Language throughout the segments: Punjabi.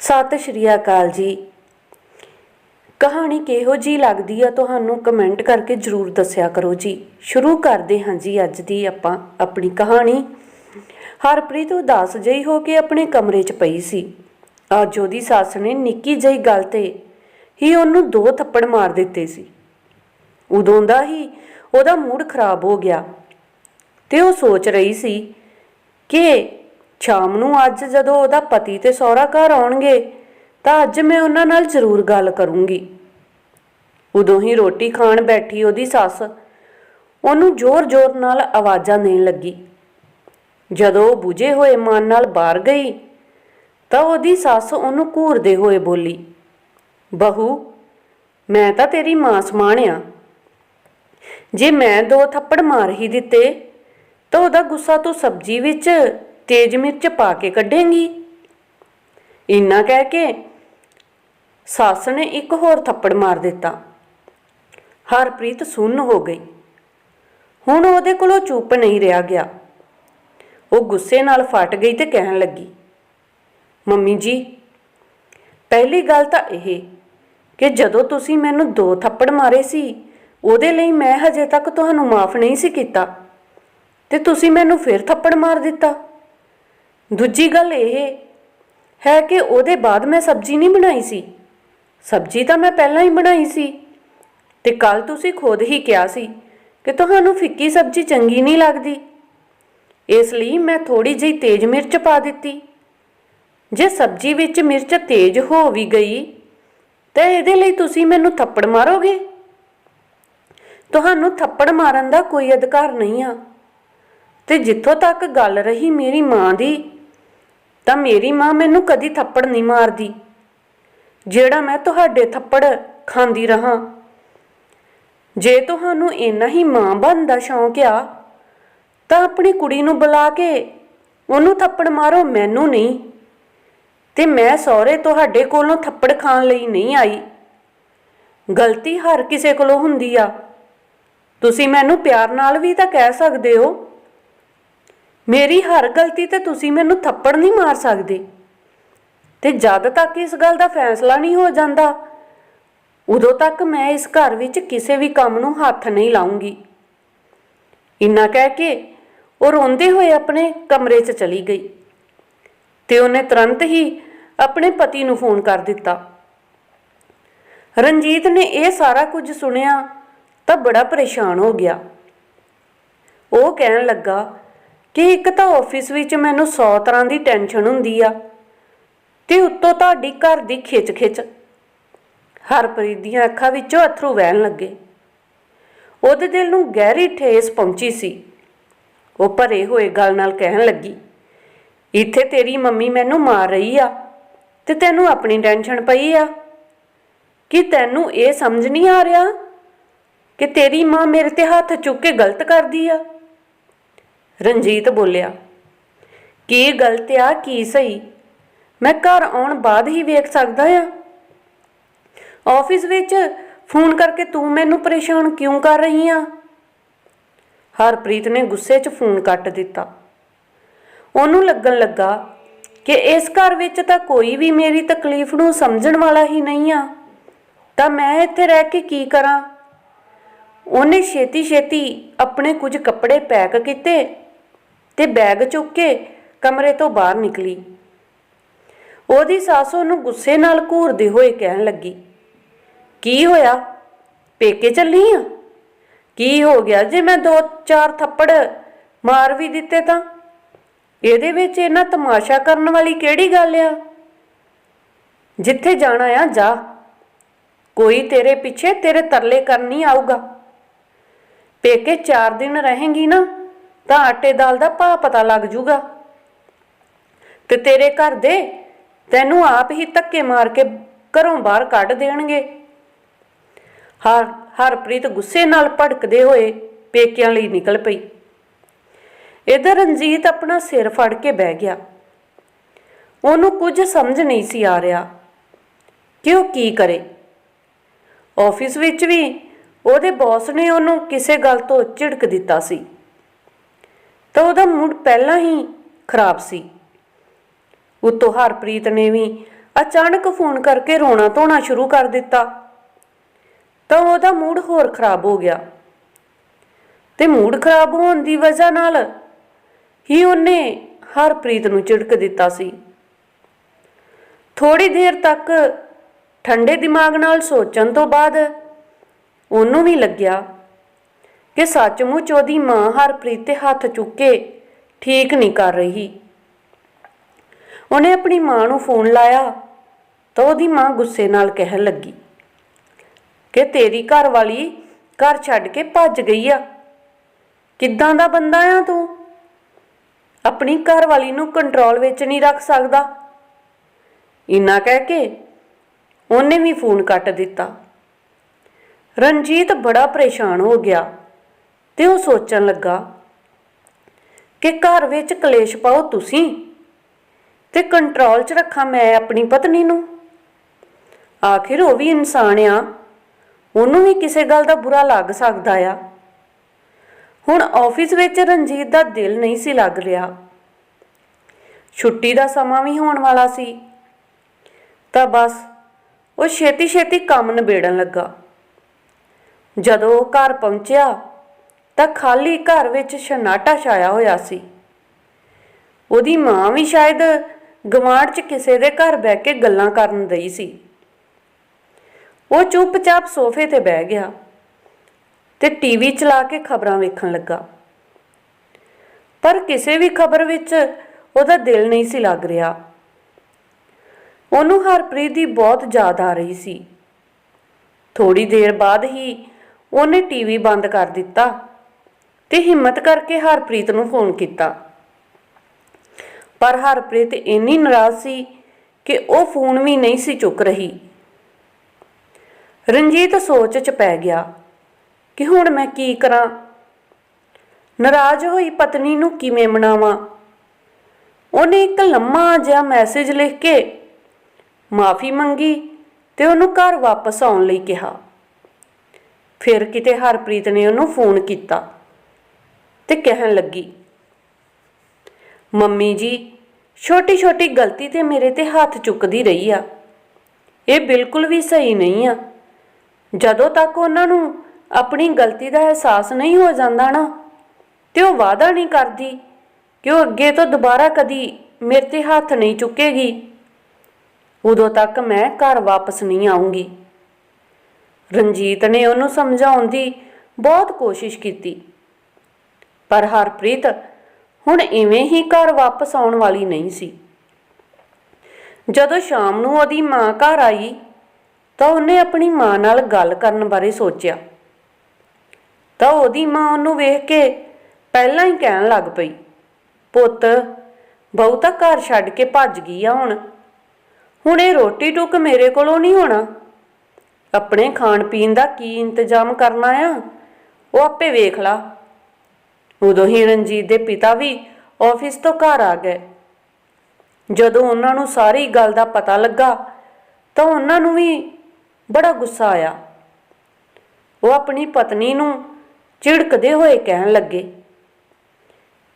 ਸਤਿ ਸ਼੍ਰੀ ਅਕਾਲ ਜੀ। ਕਹਾਣੀ ਕਿਹੋ ਜੀ ਲੱਗਦੀ ਆ ਤੁਹਾਨੂੰ ਕਮੈਂਟ ਕਰਕੇ ਜਰੂਰ ਦੱਸਿਆ ਕਰੋ ਜੀ। ਸ਼ੁਰੂ ਕਰਦੇ ਹਾਂ ਜੀ ਅੱਜ ਦੀ ਆਪਾਂ ਆਪਣੀ ਕਹਾਣੀ। ਹਰਪ੍ਰੀਤ ਉਦਾਸ ਜਿਹੀ ਹੋ ਕੇ ਆਪਣੇ ਕਮਰੇ 'ਚ ਪਈ ਸੀ। ਅੱਜ ਉਹਦੀ ਸੱਸ ਨੇ ਨਿੱਕੀ ਜਿਹੀ ਗੱਲ ਤੇ ਹੀ ਉਹਨੂੰ ਦੋ ਥੱਪੜ ਮਾਰ ਦਿੱਤੇ ਸੀ। ਉਦੋਂ ਦਾ ਹੀ ਉਹਦਾ ਮੂਡ ਖਰਾਬ ਹੋ ਗਿਆ ਤੇ ਉਹ ਸੋਚ ਰਹੀ ਸੀ ਕਿ ਸ਼ਾਮ ਨੂੰ ਅੱਜ ਜਦੋਂ ਉਹਦਾ ਪਤੀ ਤੇ ਸਹੁਰਾ ਘਰ ਆਉਣਗੇ, ਤਾਂ ਅੱਜ ਮੈਂ ਉਹਨਾਂ ਨਾਲ ਜ਼ਰੂਰ ਗੱਲ ਕਰੂੰਗੀ। ਉਦੋਂ ਹੀ ਰੋਟੀ ਖਾਣ ਬੈਠੀ ਉਹਦੀ ਸੱਸ ਉਹਨੂੰ ਜ਼ੋਰ-ਜ਼ੋਰ ਨਾਲ ਆਵਾਜ਼ਾਂ ਦੇਣ ਲੱਗੀ। ਜਦੋਂ ਉਹ 부ਝੇ ਹੋਏ ਮਨ ਨਾਲ ਬਾਹਰ ਗਈ, ਤਾਂ ਉਹਦੀ ਸੱਸ ਉਹਨੂੰ ਘੂਰਦੇ ਹੋਏ ਬੋਲੀ, ਬਹੂ, ਮੈਂ ਤਾਂ ਤੇਰੀ ਮਾਂ ਸਮਾਨ ਆ ਜੇ ਮੈਂ ਦੋ ਥੱਪੜ ਮਾਰ ਹੀ ਦਿੱਤੇ, ਤਾਂ ਉਹਦਾ ਗੁੱਸਾ ਤੂੰ ਸਬਜ਼ੀ ਵਿੱਚ ਤੇਜ਼ ਮਿਰਚ ਪਾ ਕੇ ਕੱਢੇਂਗੀ। ਇੰਨਾ ਕਹਿ ਕੇ ਸੱਸ ਨੇ ਇੱਕ ਹੋਰ ਥੱਪੜ ਮਾਰ ਦਿੱਤਾ। ਹਰਪ੍ਰੀਤ ਸੁੰਨ ਹੋ ਗਈ। ਹੁਣ ਉਹਦੇ ਕੋਲੋਂ ਚੁੱਪ ਨਹੀਂ ਰਿਹਾ ਗਿਆ। ਉਹ ਗੁੱਸੇ ਨਾਲ ਫਟ ਗਈ ਤੇ ਕਹਿਣ ਲੱਗੀ, ਮੰਮੀ ਜੀ, ਪਹਿਲੀ ਗੱਲ ਤਾਂ ਇਹ ਕਿ ਜਦੋਂ ਤੁਸੀਂ ਮੈਨੂੰ ਦੋ ਥੱਪੜ ਮਾਰੇ ਸੀ, ਉਹਦੇ ਲਈ ਮੈਂ ਹਜੇ ਤੱਕ ਤੁਹਾਨੂੰ ਮਾਫ ਨਹੀਂ ਸੀ ਕੀਤਾ ਤੇ ਤੁਸੀਂ ਮੈਨੂੰ ਫਿਰ ਥੱਪੜ ਮਾਰ ਦਿੱਤਾ। ਦੂਜੀ ਗੱਲ ਇਹ ਹੈ ਕਿ ਉਹਦੇ ਬਾਅਦ ਮੈਂ ਸਬਜ਼ੀ ਨਹੀਂ ਬਣਾਈ ਸੀ। ਸਬਜ਼ੀ ਤਾਂ ਮੈਂ ਪਹਿਲਾਂ ਹੀ ਬਣਾਈ ਸੀ ਤੇ ਕੱਲ ਤੁਸੀਂ ਖੁਦ ਹੀ ਕਿਹਾ ਸੀ ਕਿ ਤੁਹਾਨੂੰ ਫਿੱਕੀ ਸਬਜ਼ੀ ਚੰਗੀ ਨਹੀਂ ਲੱਗਦੀ। ਇਸ ਲਈ ਮੈਂ ਥੋੜੀ ਜਿਹੀ ਤੇਜ਼ ਮਿਰਚ ਪਾ ਦਿੱਤੀ। ਜੇ ਸਬਜ਼ੀ ਵਿੱਚ ਮਿਰਚ ਤੇਜ਼ ਹੋ ਵੀ ਗਈ, ਤਾਂ ਇਹਦੇ ਲਈ ਤੁਸੀਂ ਮੈਨੂੰ ਥੱਪੜ ਮਾਰੋਗੇ? ਤੁਹਾਨੂੰ ਥੱਪੜ ਮਾਰਨ ਦਾ ਕੋਈ ਅਧਿਕਾਰ ਨਹੀਂ ਆ। ਤੇ ਜਿੱਥੋਂ ਤੱਕ ਗੱਲ ਰਹੀ ਮੇਰੀ ਮਾਂ ਦੀ ਤਾਂ ਮੇਰੀ ਮਾਂ ਮੈਨੂੰ ਕਦੀ ਥੱਪੜ ਨਹੀਂ ਮਾਰਦੀ। ਜਿਹੜਾ ਮੈਂ ਤੁਹਾਡੇ ਥੱਪੜ ਖਾਂਦੀ ਰਹਾ। ਜੇ ਤੁਹਾਨੂੰ ਇੰਨਾ ਹੀ ਮਾਂ ਬਣਨ ਦਾ ਸ਼ੌਂਕ ਆ, ਤਾਂ ਆਪਣੀ ਕੁੜੀ ਨੂੰ ਬੁਲਾ ਕੇ ਉਹਨੂੰ ਥੱਪੜ ਮਾਰੋ, ਮੈਨੂੰ ਨਹੀਂ। ਤੇ ਮੈਂ ਸਹੁਰੇ ਤੁਹਾਡੇ ਕੋਲੋਂ ਥੱਪੜ ਖਾਣ ਲਈ ਨਹੀਂ ਆਈ। ਗਲਤੀ ਹਰ ਕਿਸੇ ਕੋਲੋਂ ਹੁੰਦੀ ਆ। ਤੁਸੀਂ ਮੈਨੂੰ ਪਿਆਰ ਨਾਲ ਵੀ ਤਾਂ ਕਹਿ ਸਕਦੇ ਹੋ। ਮੇਰੀ ਹਰ ਗਲਤੀ ਤੇ ਤੁਸੀਂ ਮੈਨੂੰ ਥੱਪੜ ਨਹੀਂ ਮਾਰ ਸਕਦੇ। ਤੇ ਜਦ ਤੱਕ ਇਸ ਗੱਲ ਦਾ ਫੈਸਲਾ ਨਹੀਂ ਹੋ ਜਾਂਦਾ, ਉਦੋਂ ਤੱਕ ਮੈਂ ਇਸ ਘਰ ਵਿੱਚ ਕਿਸੇ ਵੀ ਕੰਮ ਨੂੰ ਹੱਥ ਨਹੀਂ ਲਾਉਂਗੀ। ਇੰਨਾ ਕਹਿ ਕੇ ਉਹ ਰੋਂਦੇ ਹੋਏ ਆਪਣੇ ਕਮਰੇ 'ਚ ਚਲੀ ਗਈ ਤੇ ਉਹਨੇ ਤੁਰੰਤ ਹੀ ਆਪਣੇ ਪਤੀ ਨੂੰ ਫੋਨ ਕਰ ਦਿੱਤਾ। ਰਣਜੀਤ ਨੇ ਇਹ ਸਾਰਾ ਕੁਝ ਸੁਣਿਆ ਤਾਂ ਬੜਾ ਪਰੇਸ਼ਾਨ ਹੋ ਗਿਆ। ਉਹ ਕਹਿਣ ਲੱਗਾ ਕਿ ਇੱਕ ਤਾਂ ਆਫਿਸ ਵਿੱਚ ਮੈਨੂੰ 100 ਤਰ੍ਹਾਂ ਦੀ ਟੈਨਸ਼ਨ ਹੁੰਦੀ ਆ ਤੇ ਉੱਤੋਂ ਤੁਹਾਡੀ ਘਰ ਦੀ ਖਿੱਚ-ਖਿੱਚ। ਹਰਪ੍ਰੀਤ ਦੀਆਂ ਅੱਖਾਂ ਵਿੱਚੋਂ ਅਥਰੂ ਵਹਿਣ ਲੱਗੇ। ਉਹਦੇ ਦਿਲ ਨੂੰ ਗਹਿਰੀ ਠੇਸ ਪਹੁੰਚੀ ਸੀ। ਉਹ ਭਰੇ ਹੋਏ ਗੱਲ ਨਾਲ ਕਹਿਣ ਲੱਗੀ, ਇੱਥੇ ਤੇਰੀ ਮੰਮੀ ਮੈਨੂੰ ਮਾਰ ਰਹੀ ਆ ਤੇ ਤੈਨੂੰ ਆਪਣੀ ਟੈਨਸ਼ਨ ਪਈ ਆ। ਕਿ ਤੈਨੂੰ ਇਹ ਸਮਝ ਨਹੀਂ ਆ ਰਿਹਾ ਕਿ ਤੇਰੀ ਮਾਂ ਮੇਰੇ ਤੇ ਹੱਥ ਚੁੱਕ ਕੇ ਗਲਤ ਕਰਦੀ ਆ? ਰਣਜੀਤ ਬੋਲਿਆ, ਕੀ ਗਲਤ ਆ, ਕੀ ਸਹੀ? ਮੈਂ ਘਰ ਆਉਣ ਬਾਅਦ ਹੀ ਵੇਖ ਸਕਦਾ ਆ। ਆਫਿਸ ਵਿੱਚ ਫੋਨ ਕਰਕੇ ਤੂੰ ਮੈਨੂੰ ਪਰੇਸ਼ਾਨ ਕਿਉਂ ਕਰ ਰਹੀ ਆ? ਹਰਪ੍ਰੀਤ ਨੇ ਗੁੱਸੇ 'ਚ ਫੋਨ ਕੱਟ ਦਿੱਤਾ। ਉਹਨੂੰ ਲੱਗਣ ਲੱਗਾ ਕਿ ਇਸ ਘਰ ਵਿੱਚ ਤਾਂ ਕੋਈ ਵੀ ਮੇਰੀ ਤਕਲੀਫ ਨੂੰ ਸਮਝਣ ਵਾਲਾ ਹੀ ਨਹੀਂ ਆ। ਤਾਂ ਮੈਂ ਇੱਥੇ ਰਹਿ ਕੇ ਕੀ ਕਰਾਂ? ਉਹਨੇ ਛੇਤੀ-ਛੇਤੀ ਆਪਣੇ ਕੁਝ ਕੱਪੜੇ ਪੈਕ ਕੀਤੇ ਤੇ ਬੈਗ ਚੁੱਕ ਕੇ ਕਮਰੇ ਤੋਂ ਬਾਹਰ ਨਿਕਲੀ। ਉਹਦੀ ਸੱਸ ਉਹਨੂੰ ਗੁੱਸੇ ਨਾਲ ਘੂਰਦੇ ਹੋਏ ਕਹਿਣ ਲੱਗੀ, ਕੀ ਹੋਇਆ? ਪੇਕੇ ਚੱਲੀ ਆ? ਕੀ ਹੋ ਗਿਆ? ਜੇ ਮੈਂ ਦੋ ਚਾਰ ਥੱਪੜ ਮਾਰ ਵੀ ਦਿੱਤੇ ਤਾਂ? ਇਹਦੇ ਵਿੱਚ ਇਹਨਾਂ ਤਮਾਸ਼ਾ ਕਰਨ ਵਾਲੀ ਕਿਹੜੀ ਗੱਲ ਆ? ਜਿੱਥੇ ਜਾਣਾ ਆ, ਜਾ। ਕੋਈ ਤੇਰੇ ਪਿੱਛੇ ਤੇਰੇ ਤਰਲੇ ਕਰਨ ਨਹੀਂ ਆਊਗਾ। ਪੇਕੇ 4 ਦਿਨ ਰਹੇਂਗੀ ਨਾ ਤਾਂ ਆਟੇ ਦਾਲ ਦਾ ਭਾਅ ਪਤਾ ਲੱਗ ਜੂਗਾ। ਤੇ ਤੇਰੇ ਘਰ ਦੇ ਤੈਨੂੰ ਆਪ ਹੀ ਧੱਕੇ ਮਾਰ ਕੇ ਘਰੋਂ ਬਾਹਰ ਕੱਢ ਦੇਣਗੇ। ਹਰ, ਹਰਪ੍ਰੀਤ ਗੁੱਸੇ ਨਾਲ ਭੜਕਦੇ ਹੋਏ ਪੇਕਿਆਂ ਲਈ ਨਿਕਲ ਪਈ। ਇਧਰ ਰਣਜੀਤ ਆਪਣਾ ਸਿਰ ਫੜ ਕੇ ਬਹਿ ਗਿਆ। ਉਹਨੂੰ ਕੁਝ ਸਮਝ ਨਹੀਂ ਸੀ ਆ ਰਿਹਾ ਕਿ ਉਹ ਕੀ ਕਰੇ। ਆਫਿਸ ਵਿੱਚ ਵੀ ਉਹਦੇ ਬੌਸ ਨੇ ਉਹਨੂੰ ਕਿਸੇ ਗੱਲ ਤੋਂ ਝਿੜਕ ਦਿੱਤਾ ਸੀ। ਤਾਂ ਉਹਦਾ ਮੂਡ ਪਹਿਲਾਂ ਹੀ ਖਰਾਬ ਸੀ। ਉਤੋਂ ਹਰਪ੍ਰੀਤ ਨੇ ਵੀ ਅਚਾਨਕ ਫੋਨ ਕਰਕੇ ਰੋਣਾ ਧੋਣਾ ਸ਼ੁਰੂ ਕਰ ਦਿੱਤਾ। ਤਾਂ ਉਹਦਾ ਮੂਡ ਹੋਰ ਖਰਾਬ ਹੋ ਗਿਆ। ਤੇ ਮੂਡ ਖਰਾਬ ਹੋਣ ਦੀ ਵਜ੍ਹਾ ਨਾਲ ਹੀ ਉਹਨੇ ਹਰਪ੍ਰੀਤ ਨੂੰ ਝਿੜਕ ਦਿੱਤਾ ਸੀ। ਥੋੜੀ ਦੇਰ ਤੱਕ ਠੰਡੇ ਦਿਮਾਗ ਨਾਲ ਸੋਚਣ ਤੋਂ ਬਾਅਦ ਉਹਨੂੰ ਵੀ ਲੱਗਿਆ ਕਿ ਸੱਚਮੁੱਚ ਉਹਦੀ ਮਾਂ ਹਰਪ੍ਰੀਤ ਤੇ ਹੱਥ ਚੁੱਕ ਕੇ ਠੀਕ ਨਹੀਂ ਕਰ ਰਹੀ। ਉਹਨੇ ਆਪਣੀ ਮਾਂ ਨੂੰ ਫੋਨ ਲਾਇਆ ਤਾਂ ਉਹਦੀ ਮਾਂ ਗੁੱਸੇ ਨਾਲ ਕਹਿਣ ਲੱਗੀ ਕਿ ਤੇਰੀ ਘਰ ਵਾਲੀ ਘਰ ਛੱਡ ਕੇ ਭੱਜ ਗਈ ਆ। ਕਿੱਦਾਂ ਦਾ ਬੰਦਾ ਆ ਤੂੰ? ਆਪਣੀ ਘਰ ਵਾਲੀ ਨੂੰ ਕੰਟਰੋਲ ਵਿੱਚ ਨਹੀਂ ਰੱਖ ਸਕਦਾ। ਇੰਨਾ ਕਹਿ ਕੇ ਉਹਨੇ ਵੀ ਫੋਨ ਕੱਟ ਦਿੱਤਾ। ਰਣਜੀਤ ਬੜਾ ਪਰੇਸ਼ਾਨ ਹੋ ਗਿਆ। ਤੇ ਉਹ ਸੋਚਣ ਲੱਗਾ ਕਿ ਘਰ ਵਿੱਚ ਕਲੇਸ਼ ਪਾਓ ਤੁਸੀਂ ਤੇ ਕੰਟਰੋਲ 'ਚ ਰੱਖਾਂ ਮੈਂ ਆਪਣੀ ਪਤਨੀ ਨੂੰ। ਆਖਿਰ ਉਹ ਵੀ ਇਨਸਾਨ ਆ। ਉਹਨੂੰ ਵੀ ਕਿਸੇ ਗੱਲ ਦਾ ਬੁਰਾ ਲੱਗ ਸਕਦਾ ਆ। ਹੁਣ ਆਫਿਸ ਵਿੱਚ ਰਣਜੀਤ ਦਾ ਦਿਲ ਨਹੀਂ ਸੀ ਲੱਗ ਰਿਹਾ। ਛੁੱਟੀ ਦਾ ਸਮਾਂ ਵੀ ਹੋਣ ਵਾਲਾ ਸੀ। ਤਾਂ ਬਸ ਉਹ ਛੇਤੀ ਛੇਤੀ ਕੰਮ ਨਿਬੇੜਨ ਲੱਗਾ। ਜਦੋਂ ਉਹ ਘਰ ਪਹੁੰਚਿਆ ਤਾਂ ਖਾਲੀ ਘਰ ਵਿੱਚ ਸ਼ਨਾਟਾ ਛਾਇਆ ਹੋਇਆ ਸੀ। ਉਹਦੀ ਮਾਂ ਵੀ ਸ਼ਾਇਦ ਗਵਾਂਢ 'ਚ ਕਿਸੇ ਦੇ ਘਰ ਬਹਿ ਕੇ ਗੱਲਾਂ ਕਰਨ ਦਈ ਸੀ। ਉਹ ਚੁੱਪਚਾਪ ਸੋਫੇ ਤੇ ਬਹਿ ਗਿਆ ਤੇ ਟੀਵੀ ਚਲਾ ਕੇ ਖਬਰਾਂ ਵੇਖਣ ਲੱਗਾ। ਪਰ ਕਿਸੇ ਵੀ ਖਬਰ ਵਿੱਚ ਉਹਦਾ ਦਿਲ ਨਹੀਂ ਸੀ ਲੱਗ ਰਿਹਾ। ਉਹਨੂੰ ਹਰਪ੍ਰੀਤ ਦੀ ਬਹੁਤ ਯਾਦ ਆ ਰਹੀ ਸੀ। ਥੋੜੀ ਦੇਰ ਬਾਅਦ ਹੀ ਉਹਨੇ ਟੀਵੀ ਬੰਦ ਕਰ ਦਿੱਤਾ। ਤੇ ਹਿੰਮਤ ਕਰਕੇ ਹਰਪ੍ਰੀਤ ਨੂੰ ਫੋਨ ਕੀਤਾ। ਪਰ ਹਰਪ੍ਰੀਤ ਇੰਨੀ ਨਾਰਾਜ਼ ਸੀ ਕਿ ਉਹ ਫੋਨ ਵੀ ਨਹੀਂ ਸੀ ਚੁੱਕ ਰਹੀ। ਰਣਜੀਤ ਸੋਚ ਚ ਪੈ ਗਿਆ ਕਿ ਹੁਣ ਮੈਂ ਕੀ ਕਰਾਂ? ਨਾਰਾਜ਼ ਹੋਈ ਪਤਨੀ ਨੂੰ ਕਿਵੇਂ ਮਨਾਵਾਂ? ਉਹਨੇ ਇੱਕ ਲੰਮਾ ਜਿਹਾ ਮੈਸੇਜ ਲਿਖ ਕੇ ਮਾਫੀ ਮੰਗੀ ਤੇ ਉਹਨੂੰ ਘਰ ਵਾਪਸ ਆਉਣ ਲਈ ਕਿਹਾ। ਫਿਰ ਕਿਤੇ ਹਰਪ੍ਰੀਤ ਨੇ ਉਹਨੂੰ ਫੋਨ ਕੀਤਾ। ਤੇ ਕਹਿਣ ਲੱਗੀ, ਮੰਮੀ ਜੀ ਛੋਟੀ ਛੋਟੀ ਗਲਤੀ ਤੇ ਮੇਰੇ ਤੇ ਹੱਥ ਚੁੱਕਦੀ ਰਹੀ ਆ। ਇਹ ਬਿਲਕੁਲ ਵੀ ਸਹੀ ਨਹੀਂ ਆ। ਜਦੋਂ ਤੱਕ ਉਹਨਾਂ ਨੂੰ ਆਪਣੀ ਗਲਤੀ ਦਾ ਅਹਿਸਾਸ ਨਹੀਂ ਹੋ ਜਾਂਦਾ ਨਾ, ਤੇ ਉਹ ਵਾਅਦਾ ਨਹੀਂ ਕਰਦੀ ਕਿ ਉਹ ਅੱਗੇ ਤੋਂ ਦੁਬਾਰਾ ਕਦੀ ਮੇਰੇ ਤੇ ਹੱਥ ਨਹੀਂ ਚੁੱਕੇਗੀ। ਉਦੋਂ ਤੱਕ ਮੈਂ ਘਰ ਵਾਪਸ ਨਹੀਂ ਆਉਂਗੀ ਰਣਜੀਤ ਨੇ ਉਹਨੂੰ ਸਮਝਾਉਣ ਦੀ ਬਹੁਤ ਕੋਸ਼ਿਸ਼ ਕੀਤੀ। ਪਰ ਹਰਪ੍ਰੀਤ ਹੁਣ ਇਵੇਂ ਹੀ ਘਰ ਵਾਪਸ ਆਉਣ ਵਾਲੀ ਨਹੀਂ ਸੀ। ਜਦੋਂ ਸ਼ਾਮ ਨੂੰ ਉਹਦੀ ਮਾਂ ਘਰ ਆਈ ਤਾਂ ਉਹਨੇ ਆਪਣੀ ਮਾਂ ਨਾਲ ਗੱਲ ਕਰਨ ਬਾਰੇ ਸੋਚਿਆ। ਤਾਂ ਉਹਦੀ ਮਾਂ ਉਹਨੂੰ ਵੇਖ ਕੇ ਪਹਿਲਾਂ ਹੀ ਕਹਿਣ ਲੱਗ ਪਈ, ਪੁੱਤ ਬਹੁਤਾ ਘਰ ਛੱਡ ਕੇ ਭੱਜ ਗਈ ਆ ਹੁਣ। ਹੁਣ ਇਹ ਰੋਟੀ ਟੁੱਕ ਮੇਰੇ ਕੋਲੋਂ ਨਹੀਂ ਹੋਣਾ। ਆਪਣੇ ਖਾਣ ਪੀਣ ਦਾ ਕੀ ਇੰਤਜ਼ਾਮ ਕਰਨਾ ਆ? ਉਹ ਆਪੇ ਵੇਖ ਲਾ। ਉਦੋਂ ਹੀ ਰਣਜੀਤ ਦੇ ਪਿਤਾ ਵੀ ਆਫਿਸ ਤੋਂ ਘਰ ਆ ਗਏ। ਜਦੋਂ ਉਹਨਾਂ ਨੂੰ ਸਾਰੀ ਗੱਲ ਦਾ ਪਤਾ ਲੱਗਾ, ਤਾਂ ਉਹਨਾਂ ਨੂੰ ਵੀ ਬੜਾ ਗੁੱਸਾ ਆਇਆ। ਉਹ ਆਪਣੀ ਪਤਨੀ ਨੂੰ ਝਿੜਕਦੇ ਹੋਏ ਕਹਿਣ ਲੱਗੇ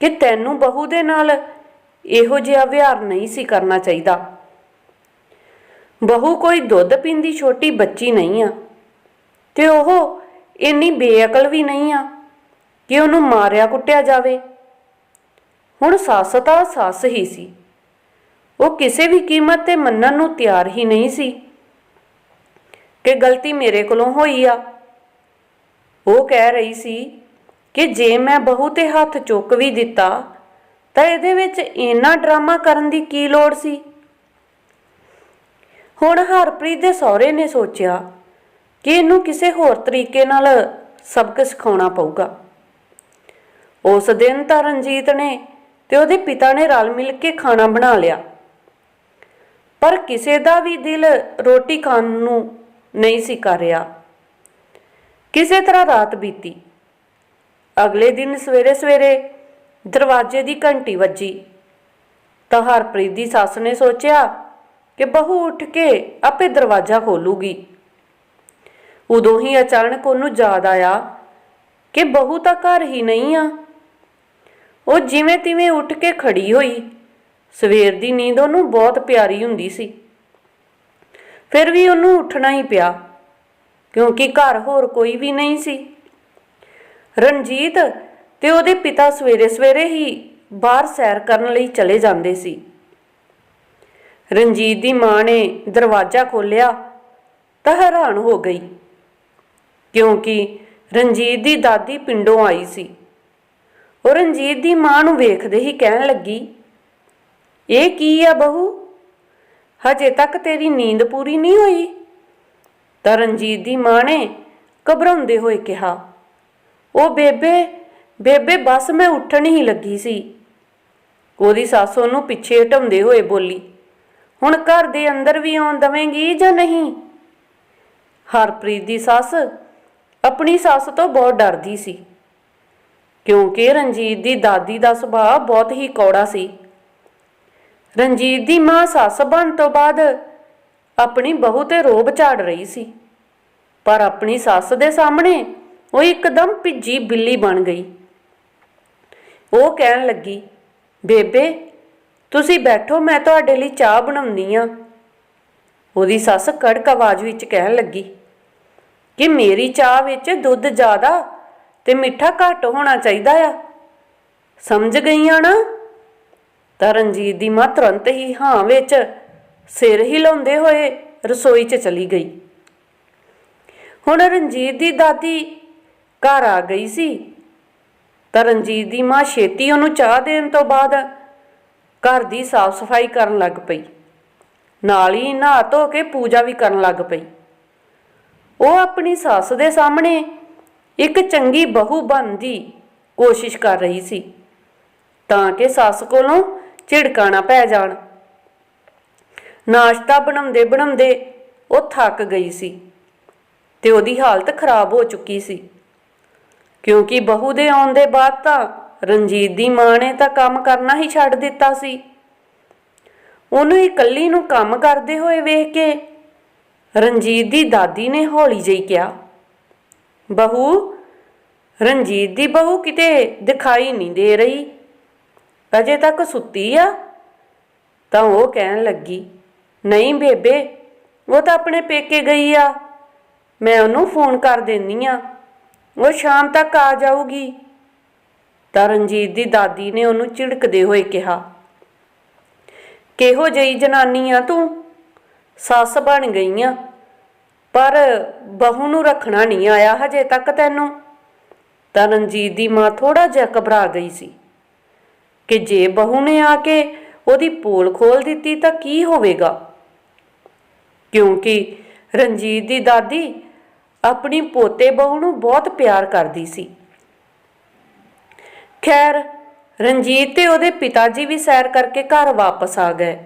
ਕਿ ਤੈਨੂੰ ਬਹੂ ਦੇ ਨਾਲ ਇਹੋ ਜਿਹਾ ਵਿਹਾਰ ਨਹੀਂ ਸੀ ਕਰਨਾ ਚਾਹੀਦਾ। ਬਹੂ ਕੋਈ ਦੁੱਧ ਪੀਂਦੀ ਛੋਟੀ ਬੱਚੀ ਨਹੀਂ ਆ ਤੇ ਉਹ ਇੰਨੀ ਬੇਅਕਲ ਵੀ ਨਹੀਂ ਆ ਕਿ ਉਹਨੂੰ ਮਾਰਿਆ ਕੁੱਟਿਆ ਜਾਵੇ। ਹੁਣ ਸੱਸ ਤਾਂ ਸੱਸ ਹੀ ਸੀ। ਉਹ ਕਿਸੇ ਵੀ ਕੀਮਤ ਤੇ ਮੰਨਣ ਨੂੰ ਤਿਆਰ ਹੀ ਨਹੀਂ ਸੀ ਕਿ ਗਲਤੀ ਮੇਰੇ ਕੋਲੋਂ ਹੋਈ ਆ। ਉਹ ਕਹਿ ਰਹੀ ਸੀ ਕਿ ਜੇ ਮੈਂ ਬਹੂ ਤੇ ਹੱਥ ਚੁੱਕ ਵੀ ਦਿੱਤਾ, ਤਾਂ ਇਹਦੇ ਵਿੱਚ ਇੰਨਾ ਡਰਾਮਾ ਕਰਨ ਦੀ ਕੀ ਲੋੜ ਸੀ? ਹੁਣ ਹਰਪ੍ਰੀਤ ਦੇ ਸਹੁਰੇ ਨੇ ਸੋਚਿਆ ਕਿ ਇਹਨੂੰ ਕਿਸੇ ਹੋਰ ਤਰੀਕੇ ਨਾਲ ਸਬਕ ਸਿਖਾਉਣਾ ਪਊਗਾ। ਉਸ ਦਿਨ ਤਾਂ ਰਣਜੀਤ ਨੇ ਤੇ ਉਹਦੇ ਪਿਤਾ ਨੇ ਰਲ ਮਿਲ ਕੇ ਖਾਣਾ ਬਣਾ ਲਿਆ। ਪਰ ਕਿਸੇ ਦਾ ਵੀ ਦਿਲ ਰੋਟੀ ਖਾਣ ਨੂੰ ਨਹੀਂ ਸੀ ਕਰ ਰਿਹਾ। ਕਿਸੇ ਤਰ੍ਹਾਂ ਰਾਤ ਬੀਤੀ। ਅਗਲੇ ਦਿਨ ਸਵੇਰੇ ਸਵੇਰੇ ਦਰਵਾਜ਼ੇ ਦੀ ਘੰਟੀ ਵੱਜੀ। ਤਾਂ ਹਰਪ੍ਰੀਤ ਦੀ ਸੱਸ ਨੇ ਸੋਚਿਆ ਕਿ ਬਹੂ ਉੱਠ ਕੇ ਆਪੇ ਦਰਵਾਜ਼ਾ ਖੋਲੂਗੀ। ਉਦੋਂ ਹੀ ਅਚਾਨਕ ਉਹਨੂੰ ਯਾਦ ਆਇਆ ਕਿ ਬਹੂ ਤਾਂ ਘਰ ਹੀ ਨਹੀਂ ਆ। ਉਹ ਜਿਵੇਂ ਤਿਵੇਂ ਉੱਠ ਕੇ ਖੜੀ ਹੋਈ। ਸਵੇਰ ਦੀ ਨੀਂਦ ਉਹਨੂੰ ਬਹੁਤ ਪਿਆਰੀ ਹੁੰਦੀ ਸੀ। ਫਿਰ ਵੀ ਉਹਨੂੰ ਉੱਠਣਾ ਹੀ ਪਿਆ, ਕਿਉਂਕਿ ਘਰ ਹੋਰ ਕੋਈ ਵੀ ਨਹੀਂ ਸੀ। ਰਣਜੀਤ ਤੇ ਉਹਦੇ ਪਿਤਾ ਸਵੇਰੇ-ਸਵੇਰੇ ਹੀ ਬਾਹਰ ਸੈਰ ਕਰਨ ਲਈ ਚਲੇ ਜਾਂਦੇ ਸੀ। ਰਣਜੀਤ ਦੀ ਮਾਂ ਨੇ ਦਰਵਾਜ਼ਾ ਖੋਲ੍ਹਿਆ ਤਾਂ ਹੈਰਾਨ ਹੋ ਗਈ, ਕਿਉਂਕਿ ਰਣਜੀਤ ਦੀ ਦਾਦੀ ਪਿੰਡੋਂ ਆਈ ਸੀ। ਉਹ ਰਣਜੀਤ ਦੀ ਮਾਂ ਨੂੰ ਵੇਖਦੇ ਹੀ ਕਹਿਣ ਲੱਗੀ, ਇਹ ਕੀ ਆ ਬਹੂ? ਹਜੇ ਤੱਕ ਤੇਰੀ ਨੀਂਦ ਪੂਰੀ ਨਹੀਂ ਹੋਈ? ਤਾਂ ਰਣਜੀਤ ਦੀ ਮਾਂ ਨੇ ਘਬਰਾਉਂਦੇ ਹੋਏ ਕਿਹਾ, ਉਹ ਬੇਬੇ ਬੇਬੇ ਬਸ ਮੈਂ ਉੱਠਣ ਹੀ ਲੱਗੀ ਸੀ। ਉਹਦੀ ਸੱਸ ਉਹਨੂੰ ਪਿੱਛੇ ਹਟਾਉਂਦੇ ਹੋਏ ਬੋਲੀ, ਹੁਣ ਘਰ ਦੇ ਅੰਦਰ ਵੀ ਆਉਣ ਦਵੇਂਗੀ ਜਾਂ ਨਹੀਂ? ਹਰਪ੍ਰੀਤ ਦੀ ਸੱਸ ਆਪਣੀ ਸੱਸ ਤੋਂ ਬਹੁਤ ਡਰਦੀ ਸੀ। ਕਿਉਂਕਿ ਰਣਜੀਤ ਦੀ ਦਾਦੀ ਦਾ ਸੁਭਾਅ ਬਹੁਤ ਹੀ ਕੌੜਾ ਸੀ। ਰਣਜੀਤ ਦੀ ਮਾਂ ਸੱਸ ਬਣ ਤੋਂ ਬਾਅਦ ਆਪਣੀ ਬਹੂ ਤੇ ਰੋਬ ਝਾੜ ਰਹੀ ਸੀ। ਪਰ ਆਪਣੀ ਸੱਸ ਦੇ ਸਾਹਮਣੇ ਉਹ ਇੱਕਦਮ ਭਿੱਜੀ ਬਿੱਲੀ ਬਣ ਗਈ। ਉਹ ਕਹਿਣ ਲੱਗੀ, ਬੇਬੇ, ਤੁਸੀਂ ਬੈਠੋ, ਮੈਂ ਤੁਹਾਡੇ ਲਈ ਚਾਹ ਬਣਾਉਣੀ ਆ ਉਹਦੀ ਸੱਸ ਕੜਕ ਆਵਾਜ਼ ਵਿੱਚ ਕਹਿਣ ਲੱਗੀ ਕਿ ਮੇਰੀ ਚਾਹ ਵਿੱਚ ਦੁੱਧ ਜ਼ਿਆਦਾ ਤੇ ਮਿੱਠਾ ਘੱਟ ਹੋਣਾ ਚਾਹੀਦਾ ਆ। ਸਮਝ ਗਈਆਂ ਨਾ? ਤਾਂ ਰਣਜੀਤ ਦੀ ਮਾਂ ਤੁਰੰਤ ਹੀ ਹਾਂ ਵਿੱਚ ਸਿਰ ਹਿਲਾਉਂਦੇ ਹੋਏ ਰਸੋਈ 'ਚ ਚਲੀ ਗਈ। ਹੁਣ ਰਣਜੀਤ ਦੀ ਦਾਦੀ ਘਰ ਆ ਗਈ ਸੀ। ਤਾਂ ਰਣਜੀਤ ਦੀ ਮਾਂ ਛੇਤੀ ਉਹਨੂੰ ਚਾਹ ਦੇਣ ਤੋਂ ਬਾਅਦ ਘਰ ਦੀ ਸਾਫ਼ ਸਫ਼ਾਈ ਕਰਨ ਲੱਗ ਪਈ। ਨਾਲ ਹੀ ਨਹਾ ਧੋ ਕੇ ਪੂਜਾ ਵੀ ਕਰਨ ਲੱਗ ਪਈ। ਉਹ ਆਪਣੀ ਸੱਸ ਦੇ ਸਾਹਮਣੇ ਇੱਕ ਚੰਗੀ ਬਹੂ ਬਣਨ ਦੀ ਕੋਸ਼ਿਸ਼ ਕਰ ਰਹੀ ਸੀ, ਤਾਂ ਕਿ ਸੱਸ ਕੋਲੋਂ ਝਿੜਕਾਣਾ ਪੈ ਜਾਣ। ਨਾਸ਼ਤਾ ਬਣਾਉਂਦੇ ਬਣਾਉਂਦੇ ਉਹ ਥੱਕ ਗਈ ਸੀ ਤੇ ਉਹਦੀ ਹਾਲਤ ਖਰਾਬ ਹੋ ਚੁੱਕੀ ਸੀ। ਕਿਉਂਕਿ ਬਹੂ ਦੇ ਆਉਣ ਦੇ ਬਾਅਦ ਤਾਂ ਰਣਜੀਤ ਦੀ ਮਾਂ ਨੇ ਤਾਂ ਕੰਮ ਕਰਨਾ ਹੀ ਛੱਡ ਦਿੱਤਾ ਸੀ। ਉਹਨੂੰ ਇਕੱਲੀ ਨੂੰ ਕੰਮ ਕਰਦੇ ਹੋਏ ਵੇਖ ਕੇ ਰਣਜੀਤ ਦੀ ਦਾਦੀ ਨੇ ਹੌਲੀ ਜਿਹੀ ਕਿਹਾ ਬਹੂ, ਰਣਜੀਤ ਦੀ ਬਹੂ ਕਿਤੇ ਦਿਖਾਈ ਨਹੀਂ ਦੇ ਰਹੀ। ਅਜੇ ਤੱਕ ਸੁੱਤੀ ਆ? ਤਾਂ ਉਹ ਕਹਿਣ ਲੱਗੀ, ਨਹੀਂ ਬੇਬੇ, ਉਹ ਤਾਂ ਆਪਣੇ ਪੇਕੇ ਗਈ ਆ। ਮੈਂ ਉਹਨੂੰ ਫੋਨ ਕਰ ਦਿੰਨੀ ਆ। ਉਹ ਸ਼ਾਮ ਤੱਕ ਆ ਜਾਊਗੀ। ਤਾਂ ਰਣਜੀਤ ਦੀ ਦਾਦੀ ਨੇ ਉਹਨੂੰ ਝਿੜਕਦੇ ਹੋਏ ਕਿਹਾ, ਕਿਹੋ ਜਿਹੀ ਜਨਾਨੀ ਆ ਤੂੰ? ਸੱਸ ਬਣ ਗਈ ਆ। ਪਰ ਬਹੂ ਨੂੰ ਰੱਖਣਾ ਨਹੀਂ ਆਇਆ ਹਜੇ ਤੱਕ ਤੈਨੂੰ। ਤਾਂ ਰਣਜੀਤ ਦੀ ਮਾਂ ਥੋੜਾ ਜਿਹਾ ਘਬਰਾ ਗਈ ਸੀ ਕਿ ਜੇ ਬਹੂ ਨੇ ਆ ਕੇ ਉਹਦੀ ਪੋਲ ਖੋਲ ਦਿੱਤੀ ਤਾਂ ਕੀ ਹੋਵੇਗਾ? ਕਿਉਂਕਿ ਰਣਜੀਤ ਦੀ ਦਾਦੀ ਆਪਣੀ ਪੋਤੇ ਬਹੂ ਨੂੰ ਬਹੁਤ ਪਿਆਰ ਕਰਦੀ ਸੀ। ਖੈਰ, ਰਣਜੀਤ ਤੇ ਉਹਦੇ ਪਿਤਾ ਜੀ ਵੀ ਸੈਰ ਕਰਕੇ ਘਰ ਵਾਪਸ ਆ ਗਏ।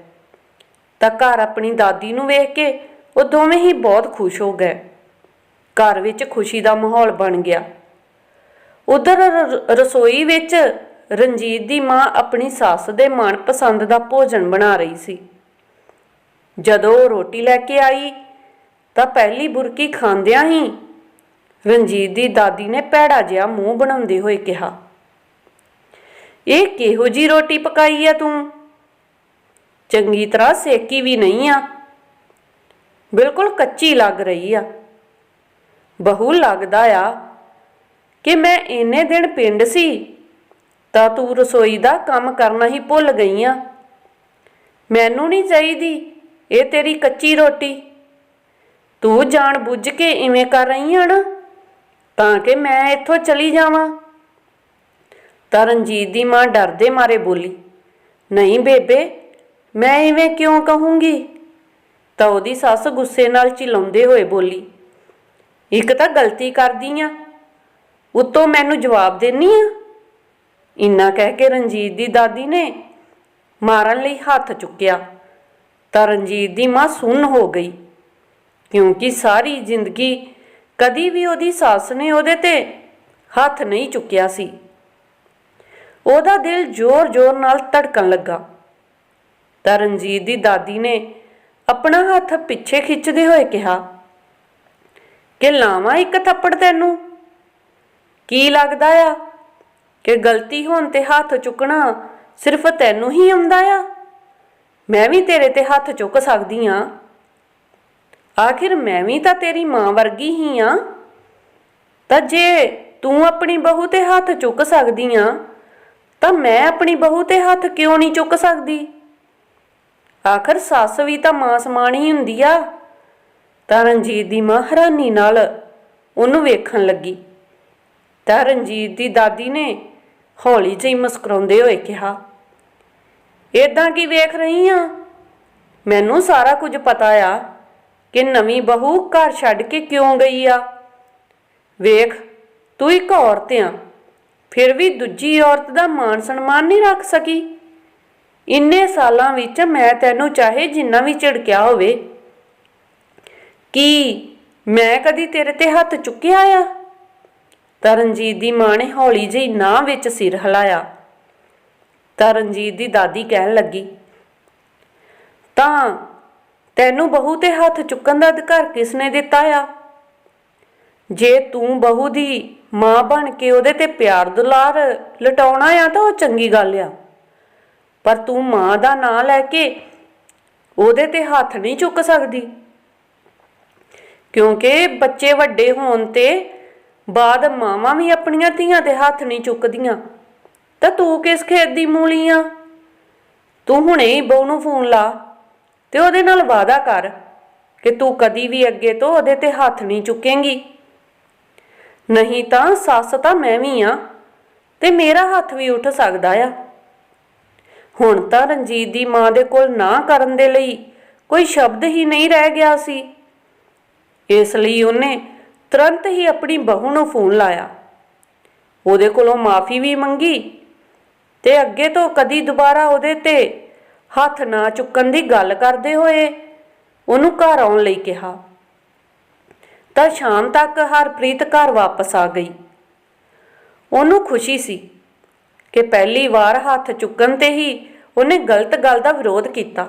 ਤਾਂ ਘਰ ਆਪਣੀ ਦਾਦੀ ਨੂੰ ਵੇਖ ਕੇ ਉਹ ਦੋਵੇਂ ਹੀ ਬਹੁਤ ਖੁਸ਼ ਹੋ ਗਏ। ਘਰ ਵਿੱਚ ਖੁਸ਼ੀ ਦਾ ਮਾਹੌਲ ਬਣ ਗਿਆ। ਉਧਰ ਰਸੋਈ ਵਿੱਚ ਰਣਜੀਤ ਦੀ ਮਾਂ ਆਪਣੀ ਸੱਸ ਦੇ ਮਨਪਸੰਦ ਦਾ ਭੋਜਨ ਬਣਾ ਰਹੀ ਸੀ। ਜਦੋਂ ਉਹ ਰੋਟੀ ਲੈ ਕੇ ਆਈ, ਤਾਂ ਪਹਿਲੀ ਬੁਰਕੀ ਖਾਂਦਿਆਂ ਹੀ ਰਣਜੀਤ ਦੀ ਦਾਦੀ ਨੇ ਭੈੜਾ ਜਿਹਾ ਮੂੰਹ ਬਣਾਉਂਦੇ ਹੋਏ ਕਿਹਾ, ਇਹ ਕਿਹੋ ਜੀ ਰੋਟੀ ਪਕਾਈ ਆ ਤੂੰ? ਚੰਗੀ ਤਰ੍ਹਾਂ ਸੇਕੀ ਵੀ ਨਹੀਂ ਆ। ਬਿਲਕੁਲ ਕੱਚੀ ਲੱਗ ਰਹੀ ਆ। ਬਹੂ ਲੱਗਦਾ ਆ ਕਿ ਮੈਂ ਇੰਨੇ ਦਿਨ ਪਿੰਡ ਸੀ, ਤਾਂ ਤੂੰ ਰਸੋਈ ਦਾ ਕੰਮ ਕਰਨਾ ਹੀ ਭੁੱਲ ਗਈ ਆ। ਮੈਨੂੰ ਨਹੀਂ ਚਾਹੀਦੀ ਇਹ ਤੇਰੀ ਕੱਚੀ ਰੋਟੀ। ਤੂੰ ਜਾਣ ਬੁੱਝ ਕੇ ਇਵੇਂ ਕਰ ਰਹੀ ਆ ਨਾ, ਤਾਂ ਕਿ ਮੈਂ ਇੱਥੋਂ ਚਲੀ ਜਾਵਾਂ। ਤਾਂ ਰਣਜੀਤ ਦੀ ਮਾਂ ਡਰਦੇ ਮਾਰੇ ਬੋਲੀ, ਨਹੀਂ ਬੇਬੇ, ਮੈਂ ਇਵੇਂ ਕਿਉਂ ਕਹੂੰਗੀ? ਤਾਂ ਉਹਦੀ ਸੱਸ ਗੁੱਸੇ ਨਾਲ ਚਿਲਾਉਂਦੇ ਹੋਏ ਬੋਲੀ, ਇੱਕ ਤਾਂ ਗਲਤੀ ਕਰਦੀ ਆ, ਉਤੋਂ ਮੈਨੂੰ ਜਵਾਬ ਦੇਣੀ ਆ? ਇੰਨਾ ਕਹਿ ਕੇ ਰਣਜੀਤ ਦੀ ਦਾਦੀ ਨੇ ਮਾਰਨ ਲਈ ਹੱਥ ਚੁੱਕਿਆ, ਤਾਂ ਰਣਜੀਤ ਦੀ ਮਾਂ ਸੁੰਨ ਹੋ ਗਈ, ਕਿਉਂਕਿ ਸਾਰੀ ਜ਼ਿੰਦਗੀ ਕਦੀ ਵੀ ਉਹਦੀ ਸੱਸ ਨੇ ਉਹਦੇ ਤੇ ਹੱਥ ਨਹੀਂ ਚੁੱਕਿਆ ਸੀ। ਉਹਦਾ ਦਿਲ ਜ਼ੋਰ-ਜ਼ੋਰ ਨਾਲ ਧੜਕਣ ਲੱਗਾ, ਤਾਂ ਰਣਜੀਤ ਦੀ ਦਾਦੀ ਨੇ ਆਪਣਾ ਹੱਥ ਪਿੱਛੇ ਖਿੱਚਦੇ ਹੋਏ ਕਿਹਾ, ਕਿ ਲਾਵਾਂ ਇੱਕ ਥੱਪੜ ਤੈਨੂੰ? ਕੀ ਲੱਗਦਾ ਆ ਕਿ ਗਲਤੀ ਹੋਣ ਤੇ ਹੱਥ ਚੁੱਕਣਾ ਸਿਰਫ ਤੈਨੂੰ ਹੀ ਆਉਂਦਾ ਆ? ਮੈਂ ਵੀ ਤੇਰੇ ਤੇ ਹੱਥ ਚੁੱਕ ਸਕਦੀ ਆ। ਆਖਿਰ ਮੈਂ ਵੀ ਤਾਂ ਤੇਰੀ ਮਾਂ ਵਰਗੀ ਹੀ ਆ। ਤਾਂ ਜੇ ਤੂੰ ਆਪਣੀ ਬਹੂ ਤੇ ਹੱਥ ਚੁੱਕ ਸਕਦੀ ਆ, ਤਾਂ ਮੈਂ ਆਪਣੀ ਬਹੂ ਤੇ ਹੱਥ ਕਿਉਂ ਨਹੀਂ ਚੁੱਕ ਸਕਦੀ? ਆਖਰ ਸੱਸ ਵੀ ਤਾਂ ਮਾਂ ਸਮਾਨ ਹੀ ਹੁੰਦੀ ਆ। ਤਾਂ ਰਣਜੀਤ ਦੀ ਮਾਂ ਹੈਰਾਨੀ ਨਾਲ ਉਹਨੂੰ ਵੇਖਣ ਲੱਗੀ। ਤਾਂ ਰਣਜੀਤ ਦੀ ਦਾਦੀ ਨੇ ਹੌਲੀ ਜਿਹੀ ਮੁਸਕਰਾਉਂਦੇ ਹੋਏ ਕਿਹਾ, ਏਦਾਂ ਕੀ ਵੇਖ ਰਹੀ ਆ? ਮੈਨੂੰ ਸਾਰਾ ਕੁਝ ਪਤਾ ਆ ਕਿ ਨਵੀਂ ਬਹੂ ਘਰ ਛੱਡ ਕੇ ਕਿਉਂ ਗਈ ਆ। ਵੇਖ, ਤੂੰ ਇੱਕ ਔਰਤ ਆ, ਫਿਰ ਵੀ ਦੂਜੀ ਔਰਤ ਦਾ ਮਾਣ ਸਨਮਾਨ ਨਹੀਂ ਰੱਖ ਸਕੀ? ਇੰਨੇ ਸਾਲਾਂ ਵਿੱਚ ਮੈਂ ਤੈਨੂੰ ਚਾਹੇ ਜਿੰਨਾ ਵੀ ਝਿੜਕਿਆ ਹੋਵੇ, ਕੀ ਮੈਂ ਕਦੀ ਤੇਰੇ ਤੇ ਹੱਥ ਚੁੱਕਿਆ ਆ? ਤਰਨਜੀਤ ਦੀ ਮਾਂ ਨੇ ਹੌਲੀ ਜਿਹੀ ਨਾ ਵਿੱਚ ਸਿਰ ਹਿਲਾਇਆ। ਤਰਨਜੀਤ ਦੀ ਦਾਦੀ ਕਹਿਣ ਲੱਗੀ, ਤਾਂ ਤੈਨੂੰ ਬਹੂ ਤੇ ਹੱਥ ਚੁੱਕਣ ਦਾ ਅਧਿਕਾਰ ਕਿਸਨੇ ਦਿੱਤਾ ਆ? ਜੇ ਤੂੰ ਬਹੂ ਦੀ ਮਾਂ ਬਣ ਕੇ ਉਹਦੇ ਤੇ ਪਿਆਰ ਦੁਲਾਰ ਲਟਾਉਣਾ ਆ ਤਾਂ ਉਹ ਚੰਗੀ ਗੱਲ ਆ। ਪਰ ਤੂੰ ਮਾਂ ਦਾ ਨਾਂ ਲੈ ਕੇ ਉਹਦੇ ਤੇ ਹੱਥ ਨਹੀਂ ਚੁੱਕ ਸਕਦੀ। ਕਿਉਂਕਿ ਬੱਚੇ ਵੱਡੇ ਹੋਣ ਤੇ ਬਾਅਦ ਮਾਵਾਂ ਵੀ ਆਪਣੀਆਂ ਧੀਆਂ ਤੇ ਹੱਥ ਨਹੀਂ ਚੁੱਕਦੀਆਂ। ਤਾਂ ਤੂੰ ਕਿਸ ਖੇਤ ਦੀ ਮੂਲੀ ਆ? ਤੂੰ ਹੁਣੇ ਹੀ ਬਹੂ ਨੂੰ ਫੋਨ ਲਾ ਤੇ ਉਹਦੇ ਨਾਲ ਵਾਅਦਾ ਕਰ ਕਿ ਤੂੰ ਕਦੀ ਵੀ ਅੱਗੇ ਤੋਂ ਉਹਦੇ ਤੇ ਹੱਥ ਨਹੀਂ ਚੁੱਕੇਂਗੀ। ਨਹੀਂ ਤਾਂ ਸੱਸ ਤਾਂ ਮੈਂ ਵੀ ਆ ਤੇ ਮੇਰਾ ਹੱਥ ਵੀ ਉੱਠ ਸਕਦਾ ਆ। ਹੁਣ ਤਾਂ ਰਣਜੀਤ ਦੀ ਮਾਂ ਦੇ ਕੋਲ ਨਾ ਕਰਨ ਦੇ ਲਈ ਕੋਈ ਸ਼ਬਦ ਹੀ ਨਹੀਂ ਰਹਿ ਗਿਆ ਸੀ। ਇਸ ਲਈ ਉਹਨੇ ਤੁਰੰਤ ਹੀ ਆਪਣੀ ਬਹੂ ਨੂੰ ਫੋਨ ਲਾਇਆ। ਉਹਦੇ ਕੋਲੋਂ ਮਾਫੀ ਵੀ ਮੰਗੀ ਤੇ ਅੱਗੇ ਤੋਂ ਕਦੀ ਦੁਬਾਰਾ ਉਹਦੇ ਤੇ ਹੱਥ ਨਾ ਚੁੱਕਣ ਦੀ ਗੱਲ ਕਰਦੇ ਹੋਏ ਉਹਨੂੰ ਘਰ ਆਉਣ ਲਈ ਕਿਹਾ। ਤਾਂ ਸ਼ਾਮ ਤੱਕ ਹਰਪ੍ਰੀਤ ਘਰ ਵਾਪਸ ਆ ਗਈ। ਉਹਨੂੰ ਖੁਸ਼ੀ ਸੀ ਕਿ ਪਹਿਲੀ ਵਾਰ ਹੱਥ ਚੁੱਕਣ ਤੇ ਹੀ ਉਹਨੇ ਗਲਤ ਗੱਲ ਦਾ ਵਿਰੋਧ ਕੀਤਾ।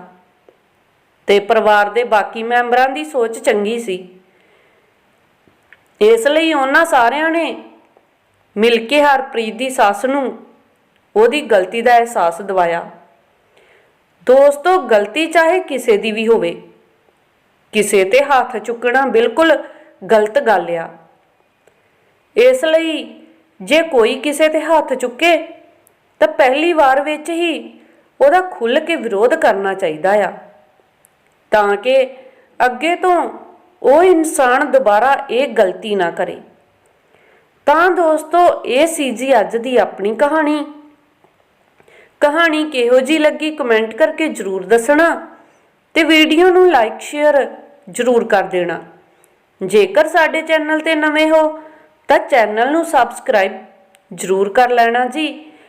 ਤੇ ਪਰਿਵਾਰ ਦੇ ਬਾਕੀ ਮੈਂਬਰਾਂ ਦੀ ਸੋਚ ਚੰਗੀ ਸੀ। ਇਸ ਲਈ ਉਹਨਾਂ ਸਾਰਿਆਂ ਨੇ ਮਿਲ ਕੇ ਹਰਪ੍ਰੀਤ ਦੀ ਸੱਸ ਨੂੰ ਉਹਦੀ ਗਲਤੀ ਦਾ ਅਹਿਸਾਸ ਦਿਵਾਇਆ। ਦੋਸਤੋ, ਗਲਤੀ ਚਾਹੇ ਕਿਸੇ ਦੀ ਵੀ ਹੋਵੇ, ਕਿਸੇ ਤੇ ਹੱਥ ਚੁੱਕਣਾ ਬਿਲਕੁਲ ਗਲਤ ਗੱਲ ਆ। ਇਸ ਲਈ ਜੇ ਕੋਈ ਕਿਸੇ ਤੇ ਹੱਥ ਚੁੱਕੇ, ਤਾਂ ਪਹਿਲੀ ਵਾਰ ਵਿੱਚ ਹੀ ਉਹਦਾ ਖੁੱਲ੍ਹ ਕੇ ਵਿਰੋਧ ਕਰਨਾ ਚਾਹੀਦਾ ਆ। ਤਾਂ ਕਿ ਅੱਗੇ ਤੋਂ ਉਹ ਇਨਸਾਨ ਦੁਬਾਰਾ ਇਹ ਗਲਤੀ ਨਾ ਕਰੇ। ਤਾਂ ਦੋਸਤੋ, ਇਹ ਸੀ ਜੀ ਅੱਜ ਦੀ ਆਪਣੀ ਕਹਾਣੀ। ਕਹਾਣੀ ਕਿਹੋ ਜੀ ਲੱਗੀ ਕਮੈਂਟ ਕਰਕੇ ਜਰੂਰ ਦੱਸਣਾ ਤੇ ਵੀਡੀਓ ਨੂੰ ਲਾਈਕ, ਸ਼ੇਅਰ ਜਰੂਰ ਕਰ ਦੇਣਾ। ਜੇਕਰ ਸਾਡੇ ਚੈਨਲ ਤੇ ਨਵੇਂ ਹੋ ਤਾਂ ਚੈਨਲ ਨੂੰ ਸਬਸਕ੍ਰਾਈਬ ਜਰੂਰ ਕਰ ਲੈਣਾ ਜੀ।